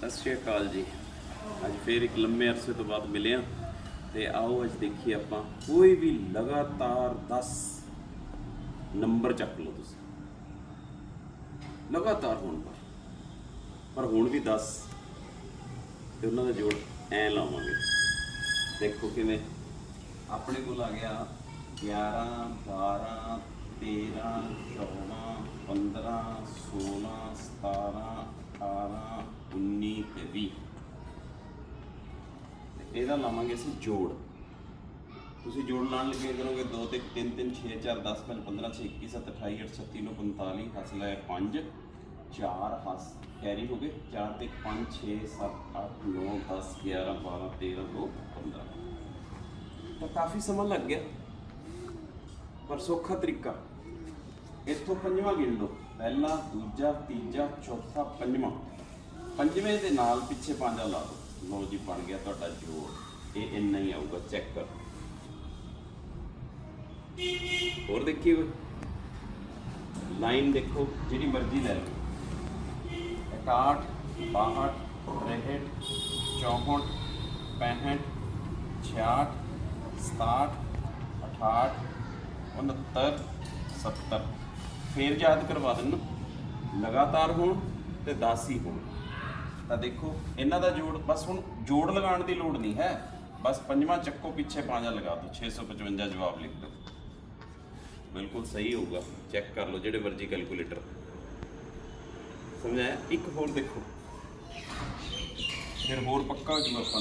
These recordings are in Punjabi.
ਸਤਿ ਸ਼੍ਰੀ ਅਕਾਲ ਜੀ। ਅੱਜ ਫੇਰ ਇੱਕ ਲੰਮੇ ਅਰਸੇ ਤੋਂ ਬਾਅਦ ਮਿਲੇ ਹਾਂ ਤੇ ਆਓ ਅੱਜ ਦੇਖੀਏ ਆਪਾਂ ਕੋਈ ਵੀ ਲਗਾਤਾਰ 10 ਨੰਬਰ ਚੱਕ ਲਓ ਤੁਸੀਂ। ਲਗਾਤਾਰ ਹੋਣ ਪਰ। ਪਰ ਹੁਣ ਵੀ 10 ਤੇ ਉਹਨਾਂ ਦਾ ਜੋੜ ਐ ਲਾਵਾਂਗੇ। ਦੇਖੋ ਕਿਵੇਂ ਆਪਣੇ ਕੋਲ ਆ ਗਿਆ 11 12 13 14 15 16 17 18 19 ਤੇ 20 ਤੇ ਇਹਦਾ ਲਾਵਾਂਗੇ ਅਸੀਂ ਜੋੜ। ਤੁਸੀਂ ਜੋੜ ਲਾਣ ਲੱਗੇ ਕਰੋਗੇ 2 ਤੇ 3 3 6 4 10 5 15 6 21 7 28 8 36 9 45 ਹੱਸ ਲੈ 5 4 ਹੱਸ ਕੈਰੀ ਹੋ ਗਏ। 4 ਤੇ 5 6 7 8 9 10 11 12 13 2 15 ਤਾਂ ਕਾਫੀ ਸਮਾਂ ਲੱਗ ਗਿਆ। ਪਰ ਸੌਖਾ ਤਰੀਕਾ। ਇੱਥੋਂ ਪੰਜਵਾਂ ਗਿਣ ਲਓ। ਪਹਿਲਾ, ਦੂਜਾ, ਤੀਜਾ, ਚੌਥਾ, ਪੰਜਵਾਂ। ਪੰਜਵੇਂ ਦੇ ਨਾਲ ਪਿੱਛੇ ਪੰਜਾ ਲਾ ਦਿਓ ਲਓ ਜੀ, ਬਣ ਗਿਆ ਤੁਹਾਡਾ ਜੋੜ ਇਹ ਇੰਨਾ ਹੀ ਆਊਗਾ, ਚੈੱਕ ਕਰ। ਹੋਰ ਦੇਖੀਏ ਲਾਈਨ ਦੇਖੋ, ਜਿਹੜੀ ਮਰਜ਼ੀ ਲੈ ਲਓ। 61 62 63 64 65 66 67 68 69 70 ਫੇਰ ਯਾਦ ਕਰਵਾ ਦੇਣਾ ਲਗਾਤਾਰ ਹੋਣ ਤੇ 10 ਹੀ ਹੋਣ। ਤਾਂ ਦੇਖੋ, ਇਹਨਾਂ ਦਾ ਜੋੜ, ਬਸ ਹੁਣ ਜੋੜ ਲਗਾਉਣ ਦੀ ਲੋੜ ਨਹੀਂ ਹੈ। ਬਸ ਪੰਜਵਾਂ ਚੱਕੋ ਪਿੱਛੇ ਪੰਜਾ ਲਗਾ ਦਿਓ। 655 ਜਵਾਬ ਲਿਖ ਦਿਓ। ਬਿਲਕੁਲ ਸਹੀ ਹੋਊਗਾ। ਚੈੱਕ ਕਰ ਲਓ ਜਿਹੜੇ ਵਰਜੀ ਕੈਲਕੂਲੇਟਰ। ਸਮਝਾਇਆ? ਇੱਕ ਹੋਰ ਦੇਖੋ। ਫਿਰ ਹੋਰ ਪੱਕਾ ਹੋ ਜੂਗਾ ਆਪਾਂ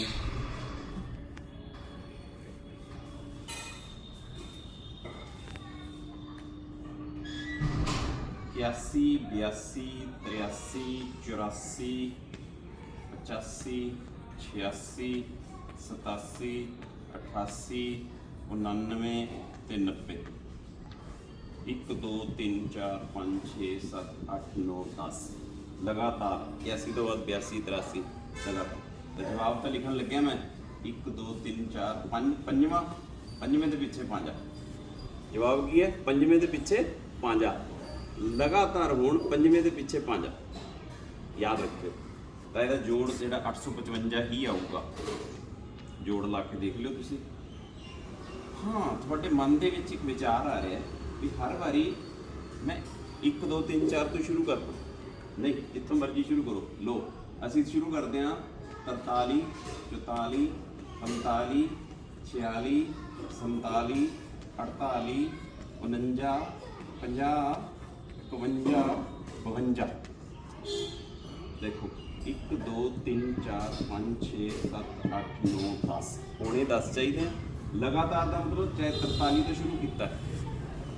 ਨੂੰ ਇਕਿਆਸੀ ਬਿਆਸੀ ਤ੍ਰਿਆਸੀ ਚੁਰਾਸੀ ਪਚਾਸੀ ਛਿਆਸੀ ਸਤਾਸੀ ਅਠਾਸੀ ਉਣਾਨਵੇਂ ਤੇ 90 1 2 3 4 5 6 7 8 9 10 ਲਗਾਤਾਰ 81 ਤੋਂ ਬਾਅਦ 82 83 ਲਗਾਤਾਰ ਤੇ ਜਵਾਬ ਤਾਂ ਲਿਖਣ ਲੱਗਿਆ ਮੈਂ 1 2 3 4 5 ਪੰਜਵਾਂ ਪੰਜਵੇਂ ਦੇ ਪਿੱਛੇ ਪੰਜਾ ਜਵਾਬ ਕੀ ਹੈ ਪੰਜਵੇਂ ਦੇ ਪਿੱਛੇ ਪੰਜਾ ਲਗਾਤਾਰ ਹੋਣ ਪੰਜਵੇਂ ਦੇ ਪਿੱਛੇ ਪੰਜ ਯਾਦ ਰੱਖਿਓ। ਤਾਂ ਇਹਦਾ ਜੋੜ ਜਿਹੜਾ 855 ਹੀ ਆਊਗਾ। ਜੋੜ ਲਾ ਕੇ ਦੇਖ ਲਿਓ ਤੁਸੀਂ। ਹਾਂ, ਤੁਹਾਡੇ ਮਨ ਦੇ ਵਿੱਚ ਇੱਕ ਵਿਚਾਰ ਆ ਰਿਹਾ ਵੀ ਹਰ ਵਾਰੀ ਮੈਂ 1 2 3 4 ਤੋਂ ਸ਼ੁਰੂ ਕਰਦਾ। ਨਹੀਂ, ਜਿੱਥੋਂ ਮਰਜ਼ੀ ਸ਼ੁਰੂ ਕਰੋ। ਲੋ ਅਸੀਂ ਸ਼ੁਰੂ ਕਰਦੇ ਹਾਂ। 43 44 45 46 47 48 49 50 51 52 ਦੇਖੋ 1 2 3 4 5 6 7 8 9 10 ਹੁਣੇ 10 ਚਾਹੀਦੇ ਆ। ਲਗਾਤਾਰ ਦਾ ਮਤਲਬ ਚਾਹੇ 43 ਤੋਂ ਸ਼ੁਰੂ ਕੀਤਾ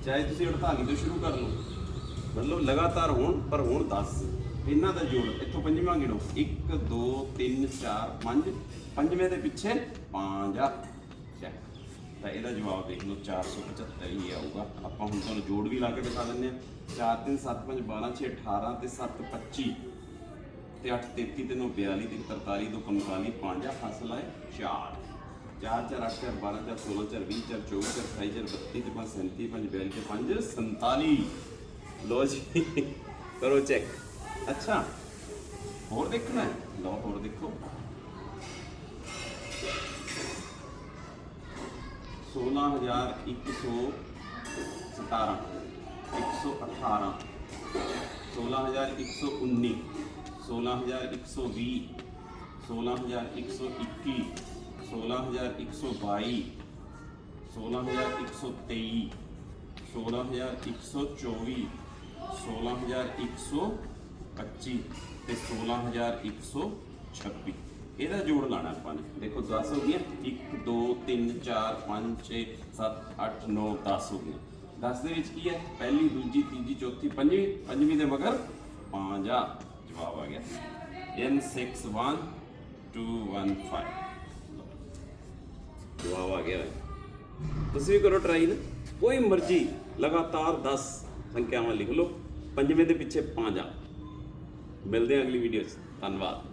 ਚਾਹੇ ਤੁਸੀਂ 48 ਤੋਂ ਸ਼ੁਰੂ ਕਰ ਲਓ। ਮਤਲਬ ਲਗਾਤਾਰ ਹੋਣ, ਪਰ ਹੁਣ 10 ਇਹਨਾਂ ਦਾ ਜੋੜ, ਇੱਥੋਂ ਪੰਜਵਾਂ ਗਿਣੋ। 1 2 3 4 5 ਪੰਜਵੇਂ ਦੇ ਪਿੱਛੇ 5 ਚੈੱਕ। ਤਾਂ ਇਹਦਾ ਜਵਾਬ ਦੇਖ ਲਓ 475 ਹੀ ਆਊਗਾ। ਆਪਾਂ ਹੁਣ ਤੁਹਾਨੂੰ ਜੋੜ ਵੀ ਲਾ ਕੇ ਦਿਖਾ ਦਿੰਦੇ ਆ 4 3 7 5 12 6 18 ਤੇ 7 25 ਤੇ 8 33 ਤੇ 9 42 ਤੇ 43 ਤੋਂ 45 5 ਹਾਸਲ ਹੈ 4 4 4 8 4 12 4 16 4 20 4 24 4 28 4 32 ਤੇ 5 37 5 42 ਤੇ 5 47 ਲੋ ਜੀ, ਕਰੋ ਚੈੱਕ ਅੱਛਾ, ਹੋਰ ਦੇਖਣਾ ਹੈ? ਲਓ, ਹੋਰ ਦੇਖੋ। 16117 118 16119 16120 16121 16122 16123 16124 16125 ਤੇ 16126 ਇਹਦਾ ਜੋੜ ਲਾਣਾ ਆਪਾਂ ਨੇ। ਦੇਖੋ 10 ਹੋ ਗਈਆਂ। 1 2 3 4 5 6 7 8 9 10 ਹੋ ਗਈਆਂ। 10 ਦੇ ਵਿੱਚ ਕੀ ਹੈ? ਪਹਿਲੀ, ਦੂਜੀ, ਤੀਜੀ, ਚੌਥੀ, ਪੰਜਵੀਂ। ਪੰਜਵੀਂ ਦੇ ਮਗਰ ਪੰਜਾ। ਜਵਾਬ ਆ ਗਿਆ। N61215 ਜਵਾਬ ਆ ਗਿਆ। ਤੁਸੀਂ ਵੀ ਕਰੋ ਟਰਾਈ ਨਾ। ਕੋਈ ਮਰਜ਼ੀ, ਲਗਾਤਾਰ 10 ਸੰਖਿਆਵਾਂ ਲਿਖ ਲਓ। ਪੰਜਵੇਂ ਦੇ ਪਿੱਛੇ ਪੰਜਾ। ਮਿਲਦੇ ਹਾਂ ਅਗਲੀ ਵੀਡੀਓ 'ਚ। ਧੰਨਵਾਦ।